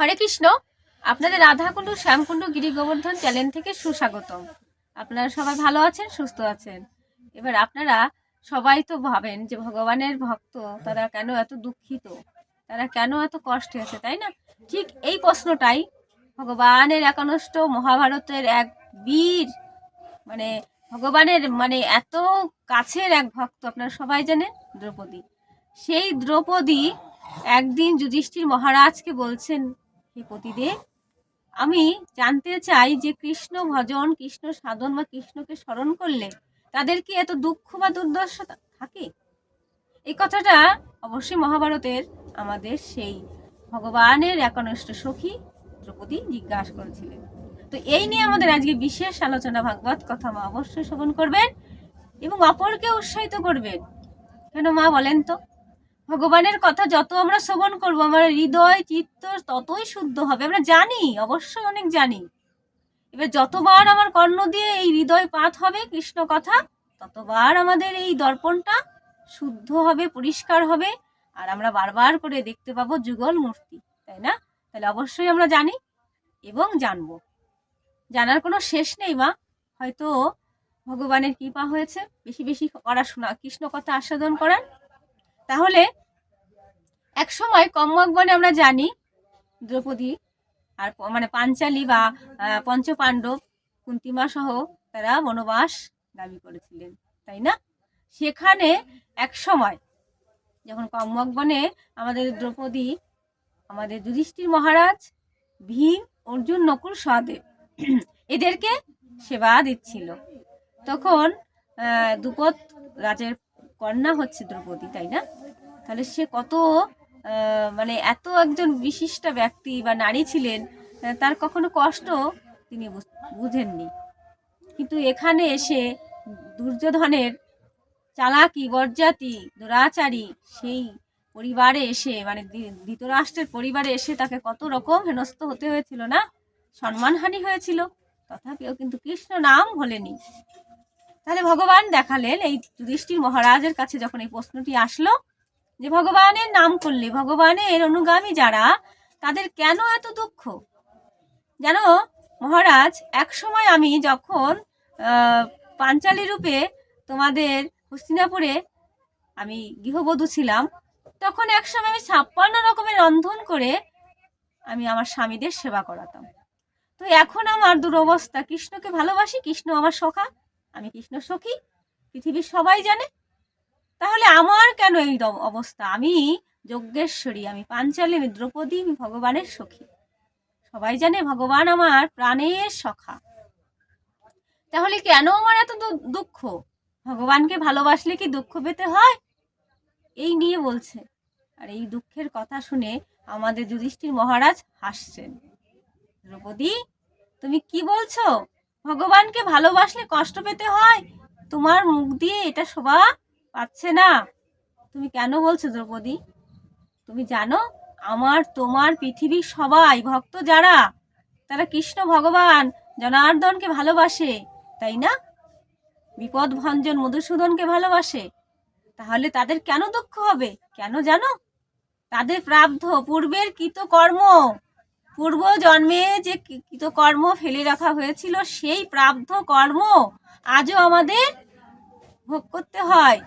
হরে কৃষ্ণ। আপনাদের রাধাকুণ্ডু, শ্যামকুণ্ডু গিরি গোবর্ধন চ্যানেল থেকে সুস্বাগতম। আপনারা সবাই ভালো আছেন, সুস্থ আছেন? এবার আপনারা সবাই তো ভাবেন যে ভগবানের ভক্ত, তারা কেন এত দুঃখিত? তারা কেন এত কষ্টে আছে, তাই না? ঠিক এই প্রশ্নটাই ভগবানের একানষ্ট মহাভারতের এক বীর মানে ভগবানের মানে এত কাছের এক ভক্ত, আপনারা সবাই জানেন, দ্রৌপদী। সেই দ্রৌপদী একদিন যুধিষ্ঠির মহারাজকে বলছেন হে পতিদেব আমি জানতে চাই যে কৃষ্ণ ভজন, কৃষ্ণ সাধন বা কৃষ্ণকে স্মরণ করলে তাদের কি এত দুঃখ বা দুর্দশা থাকে? এই কথাটা অবশ্যই মহাভারতের আমাদের সেই ভগবানের একনিষ্ঠ সখী দ্রৌপদী জিজ্ঞাসা করেছিলেন। তো এই নিয়ে আমাদের আজকে বিশেষ আলোচনা, ভাগবত কথা মা অবশ্যই শ্রবণ করবেন এবং অপরকে উৎসাহিত করবেন। কেন মা বলেন তো? ভগবানের কথা যত আমরা শ্রবণ করব, আমার হৃদয়, চিত্ত ততই শুদ্ধ হবে। আমরা জানি, অবশ্যই অনেক জানি। এবার যতবার আমার কর্ণ দিয়ে এই হৃদয় পাত হবে, কৃষ্ণ কথা, ততবার আমাদের এই দর্পণটা শুদ্ধ হবে, পরিষ্কার হবে, আর আমরা বারবার করে দেখতে পাবো যুগল মূর্তি, তাই না? তাহলে অবশ্যই আমরা জানি এবং জানব। জানার কোনো শেষ নেই, মা। হয়তো ভগবানের কৃপা হয়েছে। বেশি বেশি পড়াশোনা, কৃষ্ণ কথা আস্বাদন করার। তাহলে এক সময় কম্যকবনে আমরা জানি দ্রৌপদী আর মানে পাঞ্চালী বা পঞ্চপাণ্ডব কুন্তিমা সহ তারা বনবাস দাবি করেছিলেন তাই না? সেখানে এক সময় যখন কম্যকবনে আমাদের দ্রৌপদী আমাদের যুধিষ্ঠির মহারাজ ভীম অর্জুন নকুল সহদেব এদেরকে সেবা দিচ্ছিল। তখন আহ, দ্রুপদ রাজের কন্যা হচ্ছে দ্রৌপদী তাই না? তাহলে সে কত মানে এত একজন বিশিষ্ট ব্যক্তি বা নারী ছিলেন তার কখনো কষ্ট তিনি বুঝ- বুঝেননি। কিন্তু এখানে এসে দুর্যোধনের চালাকি বরজাতি দুরাচারী সেই পরিবারে এসে মানে ধৃতরাষ্ট্রের পরিবারে এসে তাকে কত রকম হেনস্থ হতে হয়েছিল না? সম্মানহানি হয়েছিল। তথাপিও কিন্তু কৃষ্ণ নাম হলেনি তাহলে ভগবান দেখালেন এই যুধিষ্ঠির মহারাজের কাছে যখন এই প্রশ্নটি আসলো যে ভগবানের নাম করলে, ভগবানের অনুগামী যারা, তাদের কেন এত দুঃখ? যেন মহারাজ এক সময় আমি যখন পাঞ্চালী রূপে তোমাদের হস্তিনাপুরে আমি গৃহবধূ ছিলাম, তখন এক সময় আমি ছাপ্পান্ন রকমের রন্ধন করে আমি আমার স্বামীদের সেবা করাতাম। তো এখন আমার দুরবস্থা, কৃষ্ণকে ভালোবাসি, কৃষ্ণ আমার সখা, আমি কৃষ্ণ সখী, পৃথিবীর সবাই জানে। তাহলে আমার কেন এই অবস্থা? আমি যজ্ঞেশ্বরী, আমি পাঞ্চালী আমি দ্রৌপদী, আমি ভগবানের সখী। সবাই জানে ভগবান আমার প্রাণের সখা। তাহলে কেন আমার এত দুঃখ? ভগবানকে ভালোবাসলে কি দুঃখ পেতে হয়? এই নিয়ে বলছে। আর এই দুঃখের কথা শুনে আমাদের যুধিষ্ঠির মহারাজ হাসছেন। দ্রৌপদী, তুমি কি বলছো? ভগবানকে ভালোবাসলে কষ্ট পেতে হয়? তোমার মুখ দিয়ে এটা শোভা পাচ্ছে না। তুমি কেন বলছো দ্রৌপদী? তুমি জানো আমার, তোমার পৃথিবীর সবাই ভক্ত যারা, তারা কৃষ্ণ ভগবান, জনার্দনকে ভালোবাসে, তাই না? বিপদ ভঞ্জন মধুসূদনকে ভালোবাসে, তাহলে তাদের কেন দুঃখ হবে? কেন জানো? তাদের প্রাব্ধ পূর্বের কৃতকর্ম, পূর্ব জন্মে যে কৃতকর্ম ফেলে রাখা হয়েছিল, সেই প্রাব্ধ কর্ম আজও আমাদের ভোগ করতে হয়।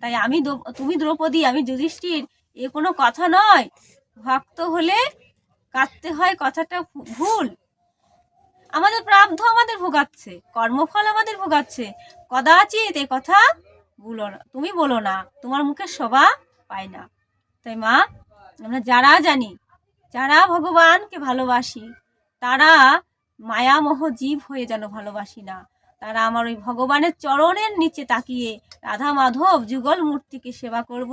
তাই আমি তুমি দ্রৌপদী, আমি যুধিষ্ঠির, এ কোনো কথা নয়। ভক্ত হলে কাঁদতে হয় কথাটা ভুল। আমাদের প্রাব্ধ আমাদের ভোগাচ্ছে, কর্মফল আমাদের ভোগাচ্ছে। কদাচিৎ এ কথা বলো না, তুমি বলো না, তোমার মুখে শোভা পায় না। তাই মা, আমরা যারা জানি, যারা ভগবানকে ভালোবাসি, তারা মায়ামোহ জীব হয়ে যেন ভালোবাসি না। তারা আমার ওই ভগবানের চরণের নিচে তাকিয়ে রাধা মাধব যুগল মূর্তিকে সেবা করব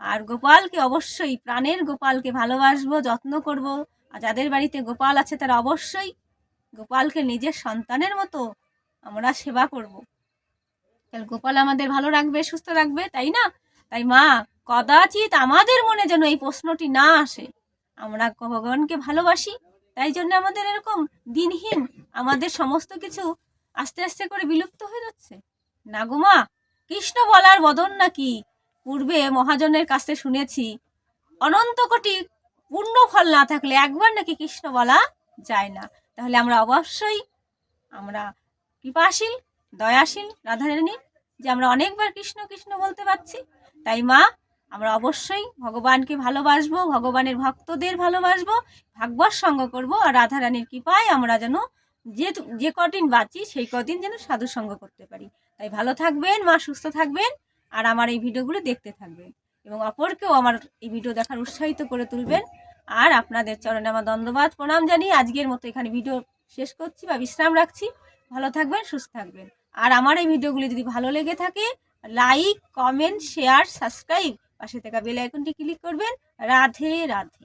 আর গোপালকে অবশ্যই, প্রাণের গোপালকে ভালোবাসবো, যত্ন করব। আর যাদের বাড়িতে গোপাল আছে তারা অবশ্যই গোপালকে নিজের সন্তানের মতো আমরা সেবা করব। তাহলে গোপাল আমাদের ভালো রাখবে, সুস্থ রাখবে, তাই না? তাই মা, কদাচিৎ আমাদের মনে যেন এই প্রশ্নটি না আসে। আমরা ভগবানকে ভালোবাসি, তাই জন্য আমাদের এরকম দিনহীন আমাদের সমস্ত কিছু আস্তে আস্তে করে বিলুপ্ত হয়ে যাচ্ছে। না গো মা, কৃষ্ণ বলার বদন নাকি? পূর্বে মহাজনের কাছে শুনেছি, অনন্ত কোটি পূর্ণ ফল না থাকলে একবার নাকি কৃষ্ণ বলা যায় না। তাহলে আমরা অবশ্যই, আমরা কৃপাশীল, দয়াশীল, রাধারানী, যে আমরা অনেকবার কৃষ্ণ কৃষ্ণ বলতে পারছি, তাই মা, আমরা অবশ্যই ভগবানকে ভালোবাসবো, ভগবানের ভক্তদের ভালোবাসবো, ভাগবত সঙ্গ করব, আর রাধারানীর কৃপায় আমরা যেন যে যে কদিন বাঁচি, সেই কদিন যেন সাধু সঙ্গ করতে পারি। তাই ভালো থাকবেন, মা সুস্থ থাকবেন, আর আমার এই ভিডিওগুলো দেখতে থাকবেন। এবং অপরকেও আমার এই ভিডিও দেখার উৎসাহিত করে তুলবেন। আর আপনাদের চরণে আমার ধন্যবাদ প্রণাম জানিয়ে আজকের মতো এখানে ভিডিও শেষ করছি বা বিশ্রাম রাখছি। ভালো থাকবেন, সুস্থ থাকবেন। আর আমার এই ভিডিওগুলি যদি ভালো লেগে থাকে, লাইক, কমেন্ট, শেয়ার, সাবস্ক্রাইব পাশে থাকা বেল আইকনটি ক্লিক করবেন। রাধে রাধে।